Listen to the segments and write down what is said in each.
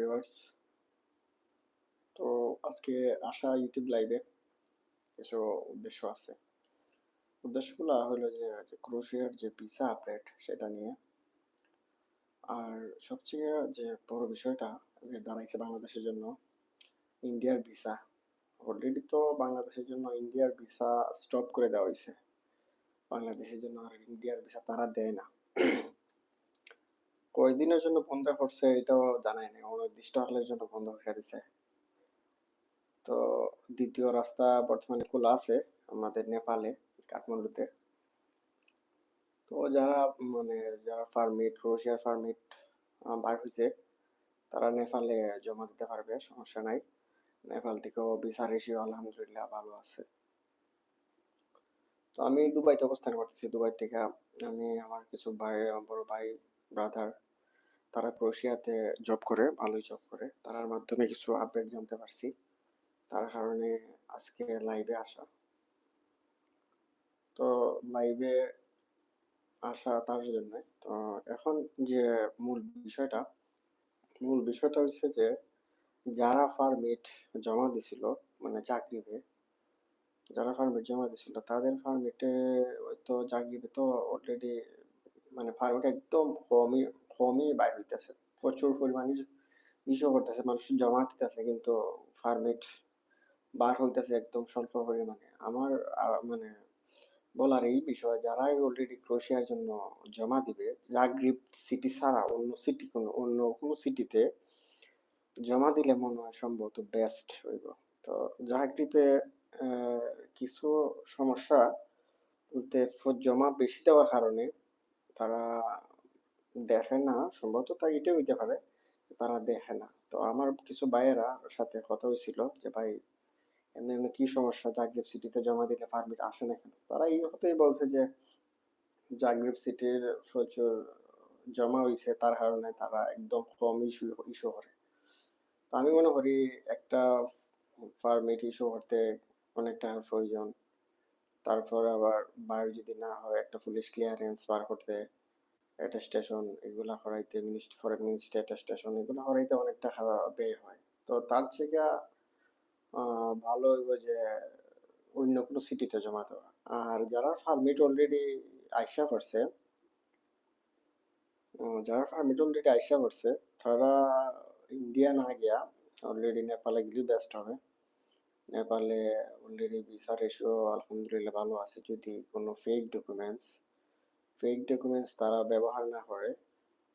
Viewers তো আজকে আসা ইউটিউব লাইভে কিছু উদ্দেশ্য আছে। উদ্দেশ্যগুলো হলো যে ক্রোশিয়ার যে ভিসা আপডেট সেটা নিয়ে। আর সবচেয়ে যে বড় বিষয়টা, যে দাঁড়াইছে বাংলাদেশের জন্য ইন্ডিয়ার ভিসা অলরেডি তো বাংলাদেশের জন্য ইন্ডিয়ার ভিসা স্টপ করে দেওয়া হয়েছে। বাংলাদেশের জন্য আর ইন্ডিয়ার ভিসা তারা দেয় না। কয়দিনের জন্য বন্ধ করছে এটাও জানাই নাই। অনির্দিষ্টকালের জন্য বন্ধ করে দিছে। তো দ্বিতীয় রাস্তা বর্তমানে খোলা আছে আমাদের নেপালে, কাঠমান্ডুতে। তো যারা মানে যারা পারমিট রশিয়ার পারমিট বার হয়েছে তারা নেপালে জমা দিতে পারবে, সমস্যা নাই। নেপাল থেকেও ভিসা রেশিও আলহামদুলিল্লাহ ভালো আছে। তো আমি দুবাইতে অবস্থান করতেছি। দুবাই থেকে আমি আমার কিছু ভাই, বড় ভাই ব্রাদার তারা ক্রোশিয়াতে জব করে, ভালোই জব করে। তার মাধ্যমে কিছু আপডেট জানতে পারছি। তার কারণে আজকে লাইভে আসা। তো লাইভে আসা তার জন্য। তো এখন যে মূল বিষয়টা মূল বিষয়টা হচ্ছে যে, যারা ফার্মিট জমা দিছিল মানে চাকরিতে যারা ফার্মিট জমা দিছিল, তাদের ফার্মিটে ওই তো চাকরিতে তো অলরেডি মানে ফার্মিট একদম কমই কমই বাইর হইতেছে। প্রচুর পরিমাণে ইস্যু করতেছে, মানুষ জমা দিতেছে কিন্তু ফার্মিট বার হইতেছে একদম স্বল্প পরিমাণে। আমার মানে বলার এই বিষয়, যারাই অলরেডি ক্রোশিয়ার জন্য জমা দিবে জাগ্রিপ সিটি ছাড়া অন্য সিটি কোনো, অন্য কোনো সিটিতে জমা দিলে মনে হয় সম্ভবত বেস্ট হইব। তো জাগ্রিপে কিছু সমস্যা বলতে, জমা বেশি দেওয়ার কারণে তারা দেখে না, সম্ভবত তাই এটাই হইতে পারে, তারা দেখে না। তো আমার কিছু ভাইয়েরা সাথে কথা হয়েছিল যে, ভাই, এমনি এমনি কি সমস্যা? জাগরেব সিটিতে জমা দিলে পারমিট আসে না কেন? তারা এই হতেই বলছে যে জাগরেব সিটির প্রচুর জমা হয়েছে তার কারণে তারা একদম কম ইস্যু ইস্যু করে। তো আমি মনে করি একটা পারমিট ইস্যু করতে অনেক টাকার প্রয়োজন। তারপর আবার বাইর যদি না হয় একটা পুলিশ ক্লিয়ারেন্স বার করতে অ্যাটেস্টেশন এগুলা করাইতে মিনিস্ট্রি ফরেন মিনিস্ট্রি অ্যাটেস্টেশন এগুলো করাইতে অনেক টাকা ব্যয় হয়। তো তার থেকে ভালো হইব যে অন্য কোনো সিটিতে জমা দেওয়া। আর যারা ফার্মিট অলরেডি আইসা করছে যারা ফার্মিট অলরেডি আইসা করছে, তারা ইন্ডিয়া না গিয়া অলরেডি নেপালে গেলে বেস্ট হবে। নেপালে অলরেডি ভিসা রেশিও আলহামদুলিল্লাহ ভালো আছে যদি কোনো ফেক ডকুমেন্টস ফেক ডকুমেন্টস তারা ব্যবহার না করে,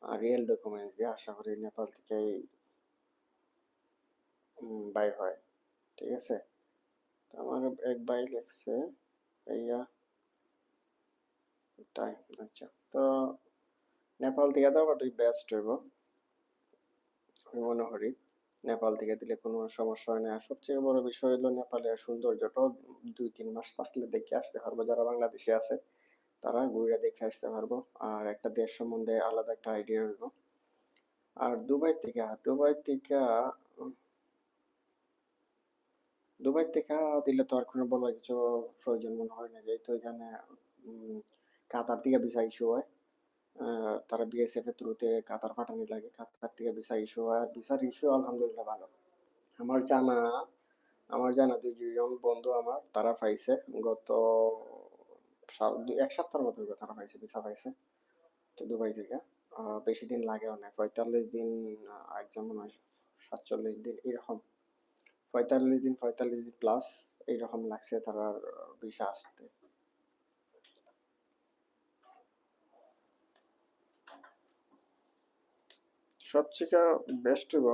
আর রিয়েল ডকুমেন্টস দিয়ে আশা করি নেপাল থেকেই বাইর হয়, ঠিক আছে? আমার এক ভাই লেখছে, ভাইয়া টাইম আচ্ছা তো নেপাল থেকে দেওয়াটাই বেস্ট হইব, আমি মনে করি। নেপাল থেকে দিলে কোনো সমস্যা হয় না। সবচেয়ে বড় বিষয় হলো নেপালের সৌন্দর্যটাও দুই, তিন মাস থাকলে দেখে আসতে পারব। যারা বাংলাদেশে আছে, তারা ঘুরে দেখে আসতে পারব। আর একটা দেশ সম্বন্ধে আলাদা একটা আইডিয়া হইব। আর দুবাই থেকে দুবাই থেকে দুবাই থেকে দিলে তো আর কোনো বলার কিছু প্রয়োজন মনে হয় না। যেহেতু এখানে কাতার থেকে ভিসা ইস্যু হয়। তারা বিএসএফ এর থ্রুতে কাতার পাঠানি লাগে, কাতার থেকে ভিসা ইস্যু হয়। আর ভিসার ইস্যু আলহামদুলিল্লাহ ভালো। আমার জানা আমার জানা দুইজন বন্ধু আমার, তারা পাইছে। গত এক সপ্তাহের মতো তারা পাইছে ভিসা পাইছে। তো দুবাই থেকে। বেশি দিন লাগেও না পঁয়তাল্লিশ দিন একজন সাতচল্লিশ দিন, এরকম। পঁয়তাল্লিশ দিন পঁয়তাল্লিশ দিন প্লাস এইরকম লাগছে তার ভিসা আসতে। সবচেয়ে বেস্ট হইব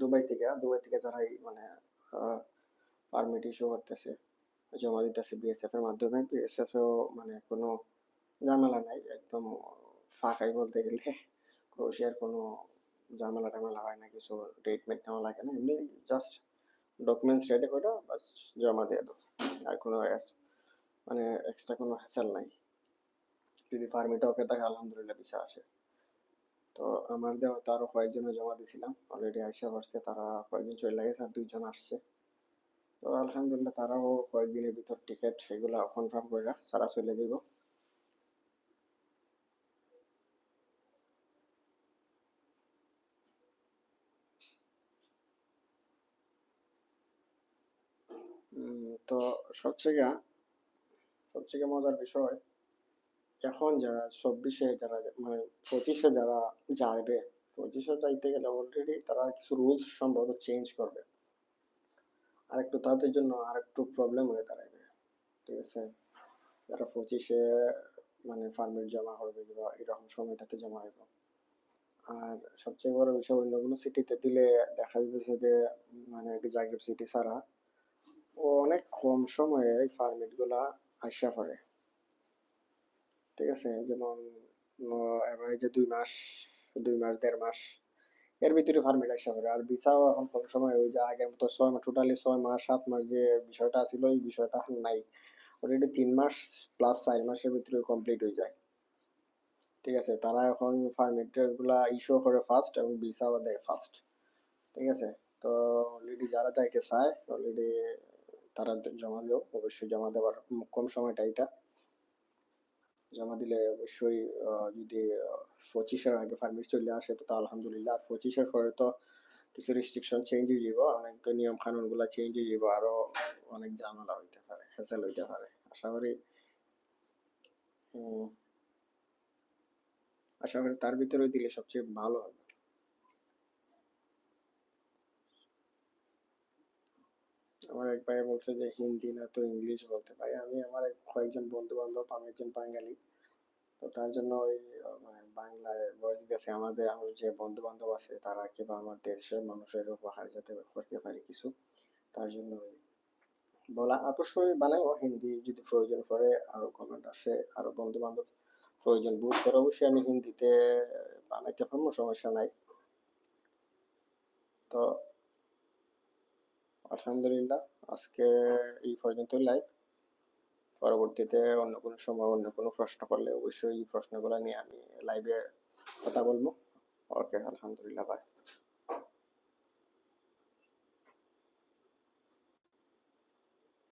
দুবাই থেকে দুবাই থেকে যারা মানে পারমিট ইস্যু করতেছে, জমা দিতেছে বিএসএফ এর মাধ্যমে বিএসএফ এও মানে কোনো ঝামেলা নাই, একদম ফাঁকাই বলতে গেলে। ক্রোশিয়ার কোনো ঝামেলা টামেলা হয় না, কিছু ট্রিটমেন্ট নেওয়া লাগে না, এমনি জাস্ট ডকুমেন্টস রেডি করে বাস জমা দিয়ে দাও, আর কোনো মানে এক্সট্রা কোনো হ্যাসেল নাই। যদি পারমিট ওকে থাকে আলহামদুলিল্লাহ ভিসা আসে। তো আমার দেওয়া তো আরও কয়েকজনে জমা দিয়েছিলাম। অলরেডি আইসা করছে তারা কয়েকজন চলে গেছে আর দুইজন আসছে। তো আলহামদুলিল্লাহ তারাও কয়েকদিনের ভিতর টিকিট সেগুলো কনফার্ম করে তারা চলে যাব তো সবচেয়ে সবচেয়ে মজার বিষয় এখন যারা ২৪ এ যারা মানে ২৫ এ যারা যাবে, ২৫ এ যাইতে গেলে অলরেডি তারা কিছু রুলস সম্ভবত চেঞ্জ করবে। আর একটু তাদের জন্য আর একটু প্রবলেম হয়ে দাঁড়াবে। ঠিক আছে? যারা ২৫ এ মানে পারমিট জমা করবে বা এরকম সময়টাতে জমা হইব। আর সবচেয়ে বড় বিষয় অন্য কোনো সিটিতে দিলে দেখা যাইতেছে যে মানে জাগরেব সিটি ছাড়া ও অনেক কম সময়ে এই পারমিটগুলা আইসা পড়ে। ঠিক আছে? যেমন এভারেজে ২ মাস, দুই মাস দেড় মাস এর ভিতরে পারমিট আইসা পড়ে। আর ভিসাও এখন কম সময় ওই যে আগের মতো ৬ মাস টোটালি ছয় মাস সাত মাস যে বিষয়টা ছিল ওই বিষয়টা নাই। অলরেডি তিন মাস প্লাস চার মাসের ভিতরে কমপ্লিট হয়ে যায়। ঠিক আছে? তারা এখন পারমিট ইস্যু করে ফার্স্ট এবং ভিসাও দেয় ফার্স্ট। ঠিক আছে? তো অলরেডি যারা যাইতে চায় অলরেডি তারা জমা দিও। অবশ্যই জমা দেওয়ার কম সময়টা এইটা। জমা দিলে অবশ্যই যদি আ ২৫ এর আগে পারমিট চলে আসে তো আলহামদুলিল্লাহ। আর ২৫ এর পরে তো কিছু রেস্ট্রিকশন চেঞ্জ হয়ে যাব অনেক নিয়ম কানুনগুলা চেঞ্জ হয়ে যাব আরও অনেক ঝামেলা হইতে পারে, হ্যাসেল হইতে পারে। আশা করি। আশা করি তার ভিতরে দিলে সবচেয়ে ভালো হবে। আমার এক ভাই বলছে যে হিন্দি না তো ইংলিশ বলতে। ভাই আমি আমার কয়েকজন বন্ধু-বান্ধব, আমি একজন বাঙালি। তো তার জন্য ওই মানে বাংলায় ভয়েস দিতেছি আমাদের আমার যে বন্ধু-বান্ধব আছে তারা কিংবা আমার দেশের মানুষের উপহার যাতে করতে পারি কিছু। তার জন্য বলা অবশ্যই বানাইবো হিন্দি যদি প্রয়োজন পড়ে আরও কমেন্ট আসে, আরও বন্ধু-বান্ধব প্রয়োজন বোধ করে অবশ্যই আমি হিন্দিতে বানাইতে পারব সমস্যা নাই। তো আলহামদুলিল্লাহ, আজকে এই পর্যন্ত লাইভ। পরবর্তীতে অন্য কোনো সময় অন্য কোনো প্রশ্ন করলে অবশ্যই এই প্রশ্নগুলো নিয়ে আমি লাইভে কথা বলব। ওকে আলহামদুলিল্লাহ বাই।